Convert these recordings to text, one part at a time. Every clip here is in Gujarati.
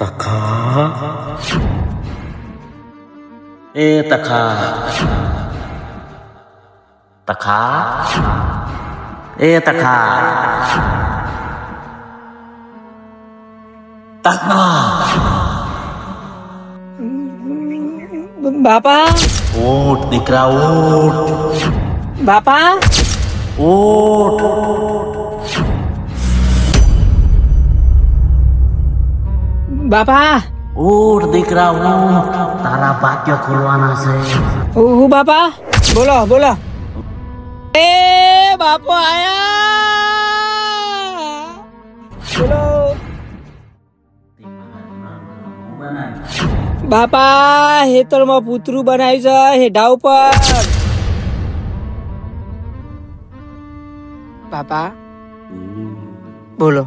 તખા એ તખા તખા એ તખા તખા બાપા ઉઠ દીકરા ઉઠ બાપા ઉઠ બાપા. ઉઠ દીકરા ઉઠ. તારા ભાગ્ય ખોલવાના છે. હું બાપા. બોલો બોલો. એ બાપો આયા. બોલો બાપા હેતરમાં પુતરું બનાવ્યું છે હેઢા ઉપર. બાપા. બોલો.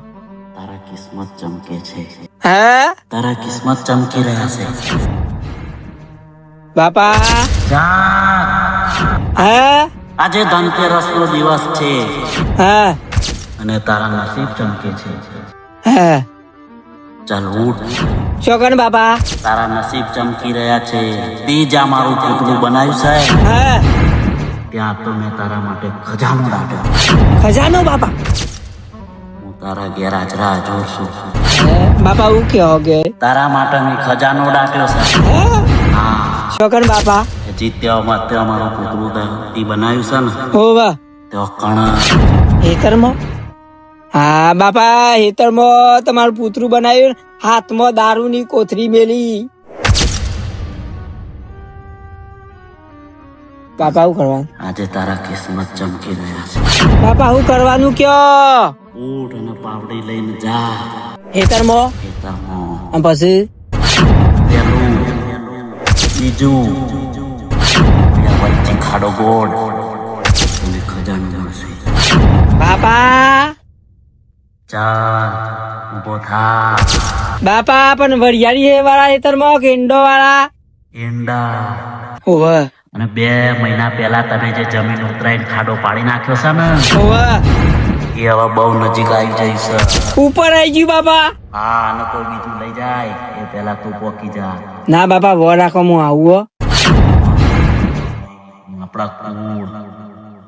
તારા કિસ્મત ચમકે છે. હે તારા કિસ્મત ચમકી રહ્યા છે બાપા હે આજે ધનતેરસ નો દિવસ છે હે અને તારા નસીબ ચમકે છે હે ચાલ ઉઠ શોકન બાપા તારા નસીબ ચમકી રહ્યા છે બીજા મારું પૂતળું બનાવ્યું હે ત્યાં તો મેં તારા માટે ખજાનો રાખ્યો ખજાનો બાપા તારા ઘેર આજ રાહ જોશું બાપા હું કહો કે તારા માટે મેં ખજાનો ડાક્યો છે. હે. બાપા. જીત્યામાં તે અમારો પૂતળું તે ઈ બનાવ્યું છે ને. હો વાહ તે કણા. હેતરમાં? હા બાપા હેતરમાં તમારું પૂતરું બનાવ્યું હાથમાં દારૂની કોથરી મેલી. બાપા હું કરવાનું? આજે તારા કિસ્મત ચમકી રહ્યા છે. પાપા હું કરવાનું કયો? ઊંટ અને પાવડી લઈને જા. હેતરમાં ખેતરમાં. અને પછી? પેલું બીજું. વચ્ચે ખાડો ગોળ. અને ખજાનો મળશે. બાપા! ચાલ ઊભો થા. બાપા પણ વરિયાળી હે વાળા હેતરમાં કે ઈંડો વાળા ઈંડા. ઓવે. અને બે મહિના પહેલા તમે જે જમીન ઉતરાઈને ખાડો પાડી નાખ્યો છે ને એ હવે બહુ નજીક આવી જઈશ ઉપર આવી ગયું બાપા હા અને કોઈ બીજું લઈ જાય. એ પહેલા તું પોકી જા. ના બાપા વો રાખો હું આવું. આપણા કુળ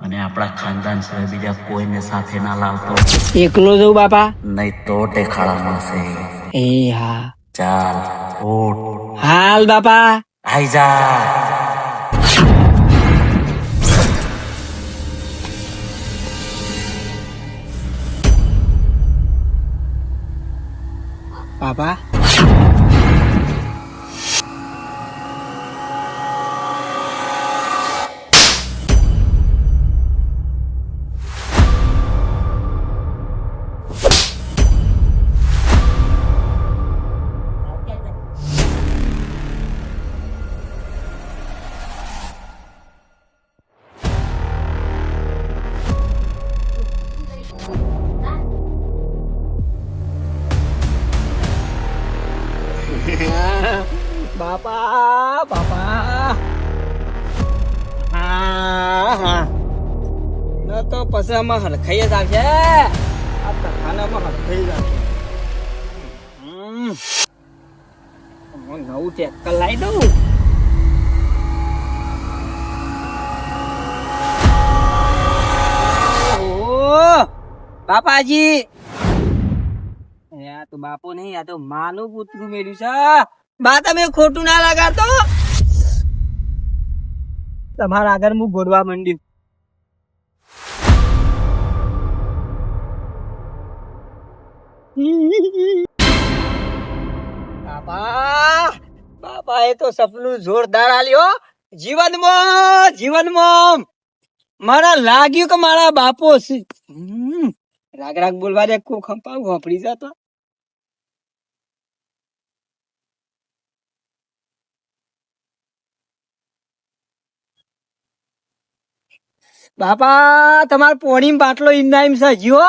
અને આપણા ખાનદાન સિવાય બીજા કોઈને સાથે ના લાવતો. એકલો જઉં બાપા નહીં તો ટેખાડા મળશે એ હા. ચાલ હાલ બાપા આઈ જા. બાપા દઉં. બાપાજી. આ તો બાપો નહીં, આ તો માનું પુતરું મેળ્યું છે. બા, તમે ખોટું ના લગાડતો. તમારા આગળ હું ગોરવા માંડ્યું. બાપા એ તો સપનું જોરદાર આલ્યો જીવનમાં જીવનમાં. મારા લાગ્યું કે મારા બાપો. રાગ રાગ બોલવા દે કોઈ ખંપાવ, વાપરી જતો બાપા, તમાર પોણી બાટલો ઇન્દાઈમ છે જીઓ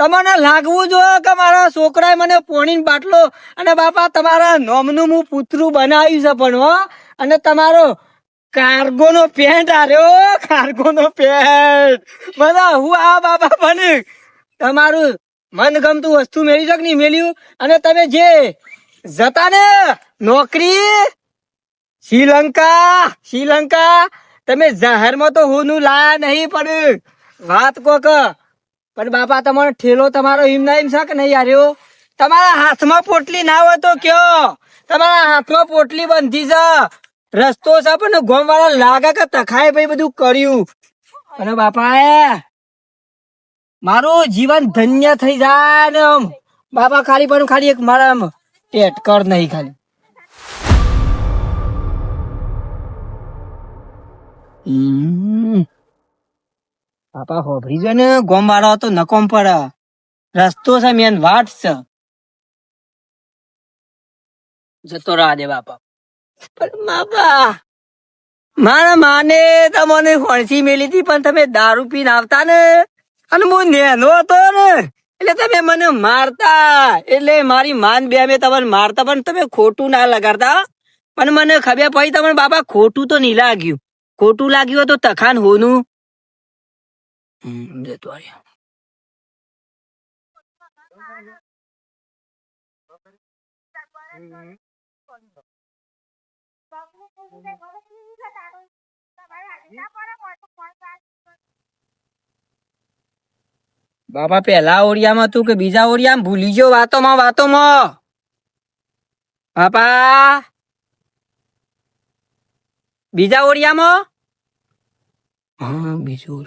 તમને લાગવું જોઈએ કે મારા છોકરાએ મને પોણી બાટલો અને બાપા, તમારા નોમનું હું પુતરું બનાવ્યું છે પણ હો, અને તમારો કાર્ગો નો પેન્ટ આર્યો કાર્ગો નો પેન્ટ. મને હું આ બાપા બને તમારું મનગમતું વસ્તુ મેળવી શક નહીં મેળ્યું અને તમે જે જતા ને નોકરી, શ્રીલંકા શ્રીલંકા, તમે જાહેરમાં તો હું લાયા નહીં પણ વાત કોક પણ બાપા, તમારો ઠેલો તમારો એમ ના છે કે નહીં આર્યો તમારા હાથમાં પોટલી ના હોય તો કયો? તમારા હાથમાં પોટલી બંધી છે. રસ્તો છે, પણ ગોમ લાગે કે તખાય ભાઈ બધું કર્યું. અને બાપા મારું જીવન ધન્ય થઈ જાય ને આમ. બાપા, ખાલી પણ ખાલી એક મારા આમ ટેટકર નહીં ખાલી. હમ. બાપા હોભરી જો ને ગોમ તો નકોમ પડે રસ્તો છે મેન વાટ છે. જતો રહા દે બાપા. પણ બાપા, મારા માને તમને ખોણસી મેલી હતી, પણ તમે દારૂ પીને આવતા ને, અને હું નેનો હતો ને, એટલે તમે મને મારતા, એટલે મારી માન બે મેં તમને મારતા, પણ તમે ખોટું ના લગાડતા. પણ મને ખબર પડી, તમને બાપા ખોટું તો નહીં લાગ્યું. ખોટું લાગ્યું તો તખાન હોનું. હમ, tu área. બાપા પેલા ઓરિયામાં તું કે બીજા ઓરિયામાં ભૂલી ગયો વાતોમાં વાતોમાં. બાપા. બીજા ઓરિયામાં હા બીજું.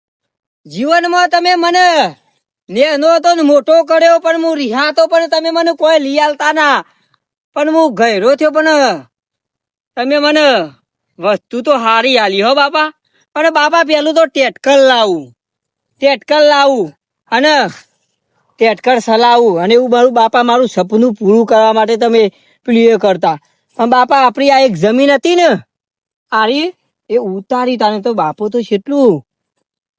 જીવનમાં તમે મને નેનો તો મોટો કર્યો, પણ હું રિહાતો, પણ તમે મને કોઈ લઈ આલતા ના. પણ હું ગયરો થયો, પણ તમે મને વસ્તુ તો હારી આલી હો, બાપા. પણ બાપા, પેલું તો ટેટકલ લાવું. ટેટકલ લાવું અને ટેટકર સલાવું. અને એવું મારું બાપા, મારું સપનું પૂરું કરવા માટે તમે પેલું કરતા. પણ બાપા આપણી આ એક જમીન હતી ને, આરી, એ ઉતારી તાને તો બાપો તો કેટલું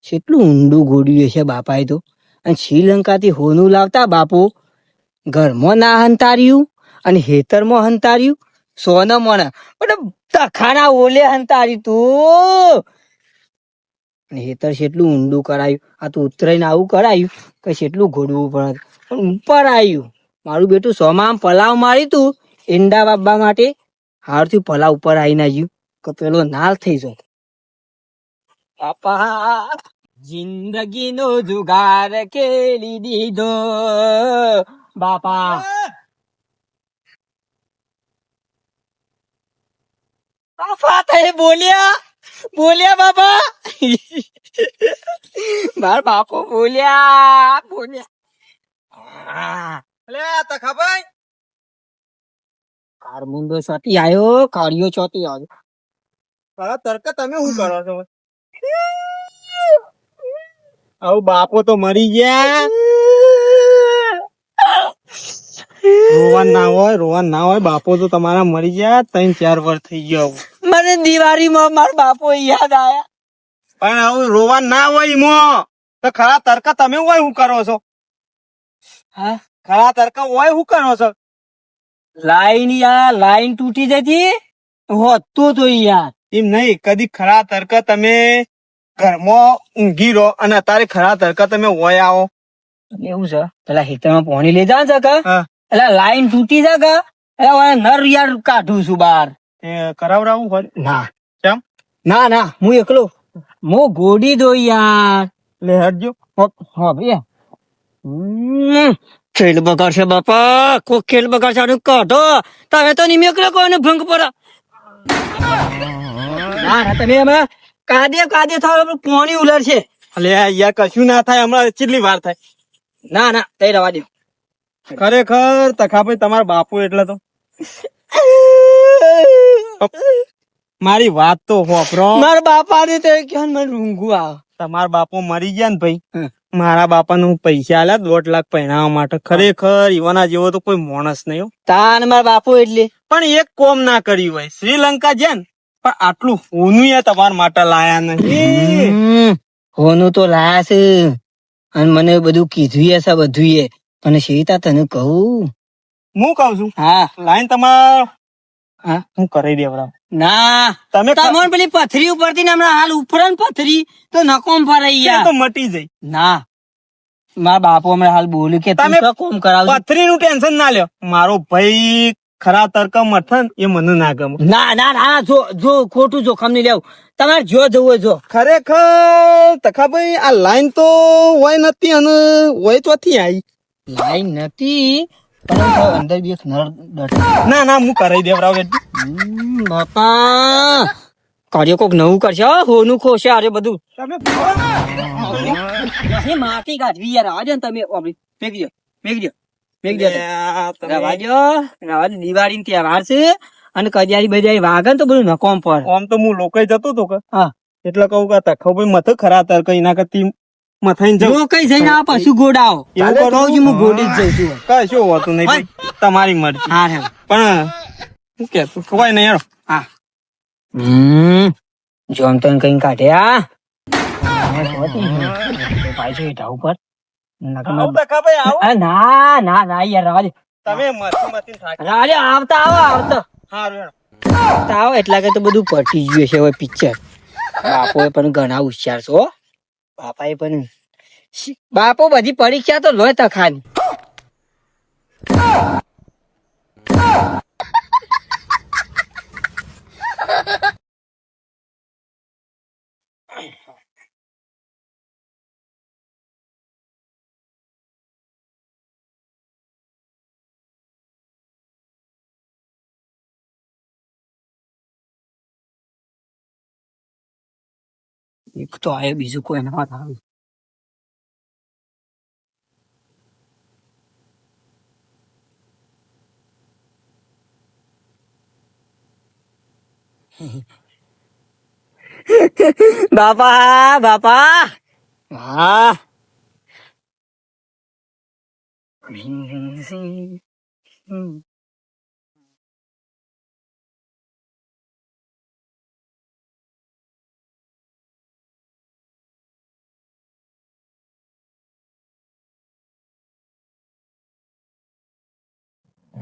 કેટલું ઊંડું ગોડ્યું છે બાપાએ તો. અને શ્રીલંકાથી હોનું લાવતા બાપુ ઘરમાં ના હંતાર્યું અને હેતરમાં હંતાર્યું. સોના મોના. પણ તખાના ઓલે હંતાર્યું તું. હેતર કેટલું ઊંડું કરાયું. આ તો ઉતરાઈને આવું કરાયું કે કેટલું ઘોડવું પડે પણ ઉપર આવ્યું મારું બેટું સોમાં પલાવ મારી તું. ઈંડા બાબા માટે હારથી પલાવ ઉપર આવીને આવ્યું કે પેલો નાલ થઈ જાય પાપા જિંદગીનો જુગાર ખેલી દીધો બાપા બાપા તે બોલ્યા બોલ્યા બાપા માર બાપો બોલ્યા બોલ્યા અલે તખાભાઈ કાર મુંડો ચોટી આયો કાર્યો ચોટી આવ્યો તરત તરકે તમે શું કરો છો આવું બાપો તો મરી ગયા. રોવાન ના હોય રોવાન ના હોય બાપો તો તમારા મરી ગયા ત્રણ ચાર વર્ષ થઈ ગયો. મને દિવાળીમાં મારા બાપો યાદ આયા. પણ આવું રોવાન ના હોય ઈમો તો ખરા તરકા તમે હોય શું કરો છો? હા? ખરા તરકા હોય શું કરો છો? લાઈન યાર લાઈન તૂટી જતી. હોતું તો યાર. એમ નહીં કદી ખરા તર્ક તમે ઘરમાં ઊંઘી રહો અને અત્યારે ખરા તરકા તમે હોય આવો. એવું છે. પેલા હેતરમાં પાણી લઈ જા છે એટલે લાઈન તૂટી જા કે એટલે નર યાર કાઢું છું બહાર. કરાવડાવું હોય? ના. કેમ? ના ના. હું એકલો. હું ગોડી દો યાર. લે હટજો. હા ભૈયા હમ, ખેલ બગાડશે બાપા. કોઈ ખેલ બગાડશે આનું કાઢો. તમે તો નિમેકલો કોને ભંગ પડા. ના ના તમે અમે કાદે કાદે થાવ પોણી ઉલર છે. અલે યાર કશું ના થાય હમણાં કેટલી વાર થાય. ના ના તઈ રવા દો. ખરેખર તખાભાઈ તમારા બાપુ એટલે તો. મારી વાત તો હોપરો મારા બાપા ને તો ક્યાં મને ઊંઘું આવે. તમારા બાપો મરી ગયા ને ભાઈ મારા બાપા નું પૈસા આલ્યા દોઢ લાખ પહેરાવા માટે. ખરેખર ઈવાના જેવો તો કોઈ માણસ નહીં. તાન મારા બાપુ એટલે. પણ એક કોમ ના કર્યું હોય શ્રીલંકા જેન ને પણ આટલું હોનું એ તમારા માટે લાયા નહીં. હોનું તો લાયા છે. અને મને બધું કીધું છે બધું એ પણ સીતા તને કહું. હું કહું છું? હા. લાઈન તમાર હા? હું કરી દેવડાવ ના. તમે તમને પેલી પથરી ઉપરથી ને હમણાં હાલ ઉપર પથરી. તો નકોમ ફરાઈ ગયા. તો મટી જાય ના. મારા બાપુ હમણાં હાલ બોલ્યું કે તમે કોમ કરાવ પથરી નું ટેન્શન ના લ્યો. મારો ભાઈ ખરા તર્ક મથન એ મને ના ગમે. ના ના ના જો જો ખોટું જોખમ નહીં લેવું. તમારે જો જવું હોય જો. ખરેખર તખાભાઈ આ લાઈન તો હોય નથી અને હોય તો થી આવી લાઈન નથી અંદર બી એક નર ના ના હું કરાઈ દેવરાવ બાપા. કાર્ય કોક નવું કરશે. હો, હોનું ખોશે અરે બધું. તમે માટી કાઢવી યાર. આજે તમે ફેંકી દો ફેંકી દો દિવાળી છે. અને કડિયારી બજારી વાગે ને તો બધું નકોમ પર. આમ તો હું લોકો જતો હતો કે. હા. એટલે કહું કે તખાભાઈ મથે ખરા તર્ક એના કરતી. મથાઈને જવું કઈ જઈને આ પશુ ગોડાઓ એવું કહું છું હું ગોડી જ જઉં છું. કશું હોતું નહીં તમારી મરજી. હા પણ શું કોઈ નહીં. હા. હમ. જોમ તો કઈ કાઢ્યા આ ઉપર. ના ના ના યાર તમે આવતા આવો આવતા. આવો એટલા કે તો બધું પટી ગયું છે હવે પિક્ચર બાપો પણ ઘણા હોશિયાર છો બાપાએ પણ બાપો બધી પરીક્ષા તો લોય તખાની. એક તો આયે બીજું કોઈ ના આવ્યું બાપા બાપા હા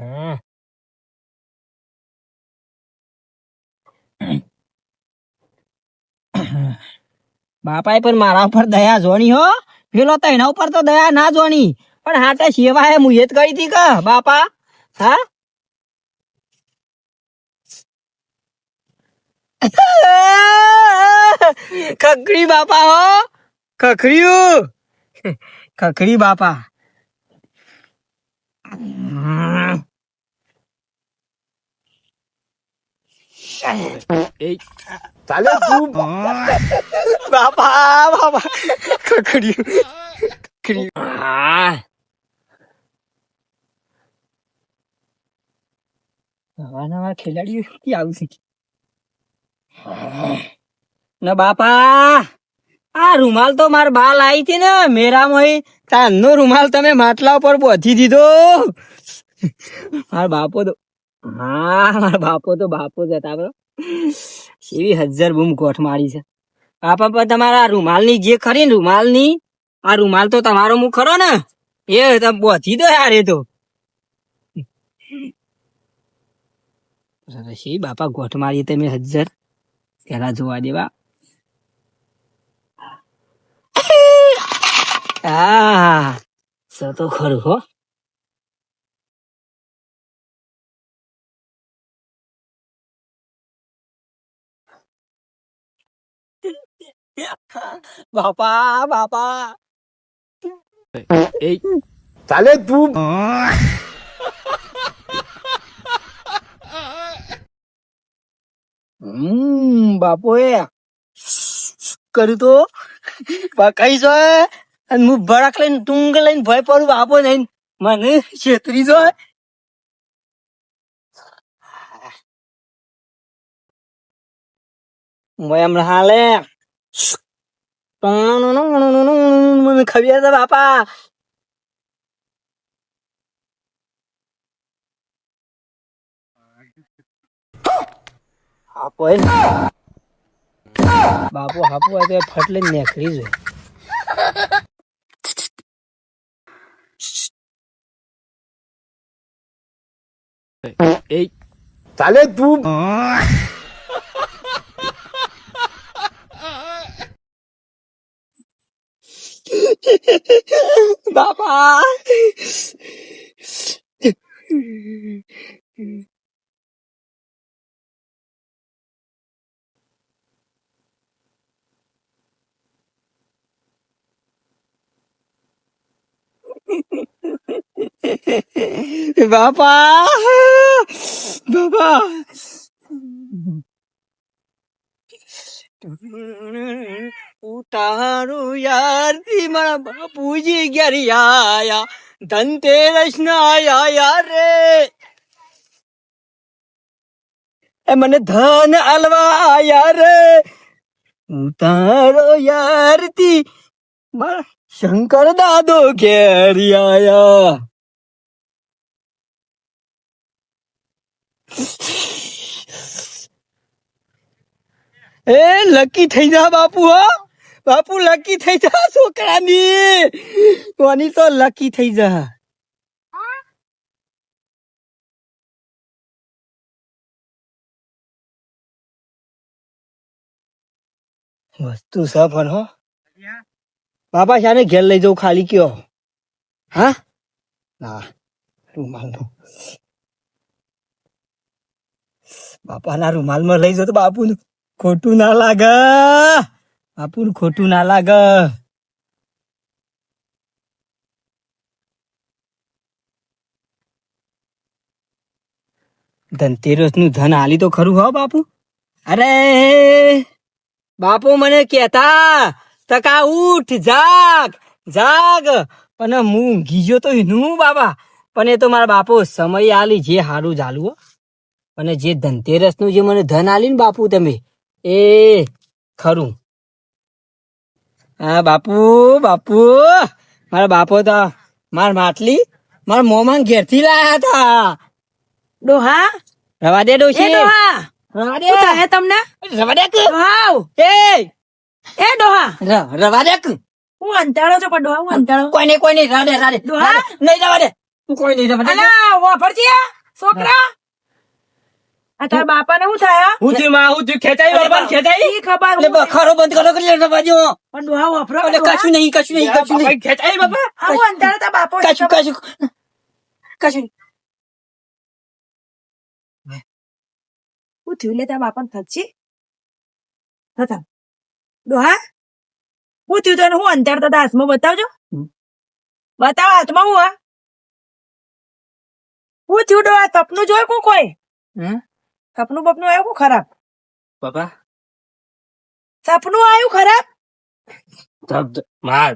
બાપાએ પણ મારા ઉપર દયા જોણી હો. પેલો તો એના ઉપર તો દયા ના જોણી. પણ હાટે સેવા હે મુએ જ કરી હતી કે, બાપા? હા? ખખડી બાપા હો. ખખડ્યું. ખખડી બાપા. બાપા બાપા ખખડ્યું ખખડ્યું હા નવા નવા ખેલાડીઓ ક્યાંથી આવશે ના બાપા આ રૂમાલ તો માર બાલ આવી હતી ને મેરામાં તાનનો રૂમાલ તમે માટલા ઉપર બોધી દીધો મારા બાપો તો હા બાપો તો બાપો જ હતા બરો એવી હજાર બૂમ કોઠ મારી છે. બાપા પણ તમારા રૂમાલની જે ખરી ને રૂમાલની, આ રૂમાલ તો તમારો મુખ ખરો ને, એ તમે બોધી દો યાર એ તો. શી બાપા ગોઠ મારી તમે હજાર પેલા જોવા દેવા. આ સ તો ખરું હો. બાપા બાપા. ચાલે તું. હમ બાપોએ. કર્યું તો. કઈ છો અને હું ભડક લઈને ટુંગ લઈને ભય પડું બાપો નહીં મને છેતરી જો. એમ હાલે. મને ખબર છે બાપા આપો હે બાપુ હાપુ તો. ફટલે નીકળી જાય ચાલે તું બાપા બાપા બાપા ઉતારું યારથી મારા બાપુજી ઘેર આયા. ધનતેરસ ના આયા યાર એ મને ધન અલવા આયા રે. ઉતારો યારથી મારા શંકર દાદો ઘેર આયા. એ, લકી થઈ જા બાપુ, હો. બાપુ, લકી થઈ જા, છોકરાની. કોની તો લકી થઈ જા. વસ્તુ છે પણ હો. બાપા, શાને ઘેર લઈ જવું ખાલી કયો. હા? ના રૂમાલ બાપાના રૂમાલમાં લઈ જતો બાપુનું. ખોટું ના લાગે. બાપુનું ખોટું ના લાગે. ધનતેરસનું ધન આલી તો ખરું હો બાપુ. અરે, બાપુ મને કેતા તકા ઉઠ, જાગ જાગ. પણ હું ગયો તો એનું બાબા. પણ એ તો મારા બાપુ સમય આલી જે હારું ચાલુ અને જે ધનતેરસનું જે મને ધન આલી ને બાપુ તમે એ ખરું. હા બાપુ બાપુ મારા બાપો તો માર માટલી મારા મોમાં ઘેરથી લાયા હતા. ડોહા? રવા દે ડોશી. ડોહા રવા દે. હે તમને. રવા દે કે. ડોહાવ એ. એ ડોહા. રવા દે કે. હું અંતાળો છો પણ ડોહા હું અંતાળો કોઈ નહીં કોઈ નહીં રવા દે રવા દે ડોહા? નહીં રવા દે. કોઈ નહીં રવા દે. અલા વાફરજી છોકરા. આ બાપા બાપાને શું થાય? હું થયું માં હું ખેંચાઈ બાપા ખેંચાઈ? ખબર એટલે બખારો બંધ કરો કે રવા દો પણ ડોહા વાફરો એટલે કશું નહીં કશું નહીં કશું નહીં. ખેંચાઈ બાપા? આ હું તા બાપો કશું કશું. કશું હું થયું લે તારા બાપાને થચી થતા. દોહા હું થયું તને? હું અંતર તારા હાથમાં બતાવજો. બતાવો હાથમાં હું હા? હું થયું ડોહા? સપનું જોયું કોઈ? હમ? સપનું બપનું આવ્યું કોણ ખરાબ? બાબા સપનું આવ્યું ખરાબ? માર.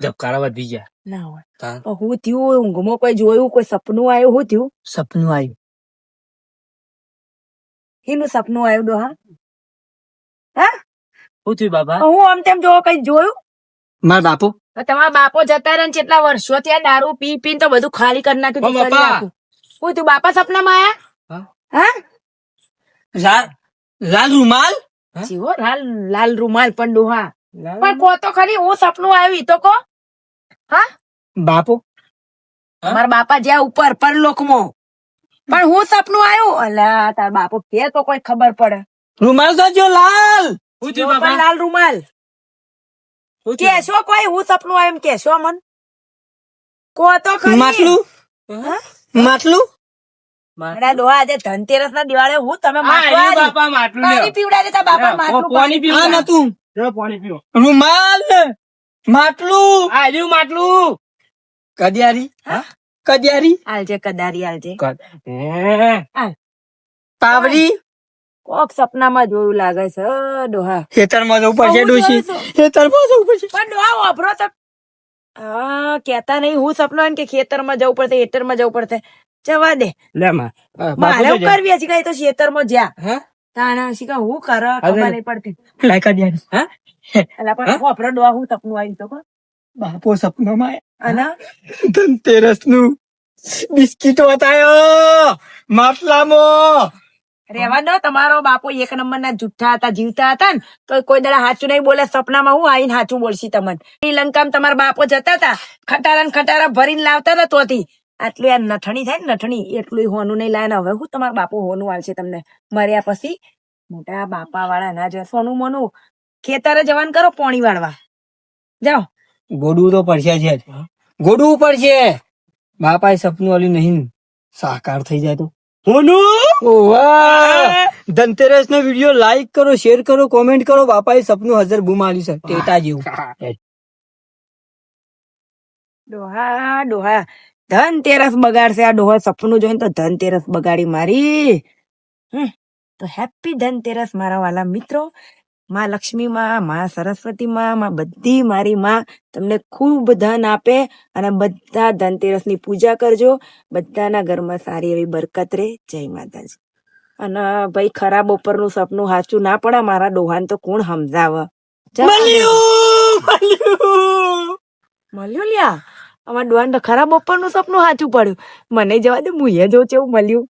ધબકારા વધી ગયા. ના હોય. હા. હું થયું ઊંઘમાં કોઈ જોયું કોઈ સપનું આવ્યું હું થયું? સપનું આવ્યું. એનું સપનું આવ્યું ડોહા હું? થયું બાપા? હું આમ તેમ જોવો કઈ જોયું? મારા બાપુ. તો તમારા બાપો જતા રહે ને કેટલા વર્ષો થયા દારૂ પી પીને તો બધું ખાલી કરી નાખ્યું પણ બાપા. નાખ્યું. હું તું બાપા સપનામાં આયા? હા? લાલ રૂમાલ? જીવો લાલ લાલ રૂમાલ પણ ડોહા. પણ કો તો ખરી હું સપનું આવ્યું તો કો. બાપુ. હા? મારા બાપા જ્યાં ઉપર પરલોકમાં. પણ હું સપનું આવ્યું? અલા તાર બાપુ કે તો કોઈ ખબર પડે. રૂમાલ તો જો લાલ! લાલ રૂમાલ? કેશો કોઈ હું સપનું આવ્યું કે કેશો મન. કો તો ખરી. માટલું? હા? માટલું? અલા ડોહા આજે ધનતેરસ ના દિવાળે હું તમે માટલું બાપા માટલું પાણી લ્યો. પીવડાવી બાપા માટલું પાણી પાણી નતું. લ્યો, પાણી પીવો. રૂમાલ માટલું. આ માટલું. કડિયારી હા? કડિયારી આલજે કદારી આલજે. હે. પાવડી. કોક સપનામાં જોયું લાગે છે ડોહા ખેતરમાં જવું પડશે ડોશી. ખેતરમાં જવું પડશે. પણ ડોહા વાપરો તો. હા કેતા નહીં હું સપનો કે ખેતરમાં જવું પડશે ખેતરમાં જવું પડશે. જવા દે. લે મારે હું કરવી છે કઈ તો ખેતરમાં જ્યાં. તાણા શીખા હું કર ખબર નહીં પડતી. લાયકા દે હા? એટલે પણ હું? ડો હું સપનું આવી તો બાપો સપનો માં અને? ધનતેરસનું બિસ્કિટ વતાયો માટલામો. રેવા દો તમારો બાપો એક નંબર ના જુઠ્ઠા હતા જીવતા હતા ને તો કોઈ દાડા સાચું નહીં બોલે સપનામાં હું આવીને સાચું બોલશી તમને. શ્રીલંકામાં તમારા બાપો જતા હતા ખટારા ને ખટારા ભરીને લાવતા હતા તોથી. આટલું આ નઠણી થાય ને નઠણી એટલું હોનું નહીં. ને હવે હું તમારા બાપુ હોનું આલશે તમને. મર્યા પછી મોટા બાપા વાળા ના જો સોનું મોનું. ખેતરે જવાન કરો પોણી વાળવા. જાઓ. ગોડું તો પડશે જ. ગોડું પડશે. બાપાએ સપનું આલ્યું નહીં. સાકાર થઈ જાય તો. ધનતેરસ નો વીડિયો લાઈક કરો શેર કરો કોમેન્ટ કરો. બાપાએ સપનું હજર બૂમ આલ્યું છે. ટેટા જેવું. ડોહા ડોહા. ધનતેરસ બગાડશે. આ ડોહા સપનું જોઈને તો ધનતેરસ બગાડી મારી. તો હેપી ધનતેરસ મારા વાલા મિત્રો. માં લક્ષ્મી માં માં સરસ્વતી માં માં બધી મારી માં તમને ખૂબ ધન આપે અને બધા ધનતેરસની પૂજા કરજો. બધાના ઘરમાં સારી એવી બરકત રહે. જય માતાજી. અને ભાઈ ખરાબ ઉપરનું સપનું સાચું ના પડે. મારા ડોહાને તો કોણ સમજાવે. મળ્યું લ્યા? અમારા દોડ ખરા બપોરનું સપનું સાચું પડ્યું. મને જવા દે હું એ જો એવું મળ્યું.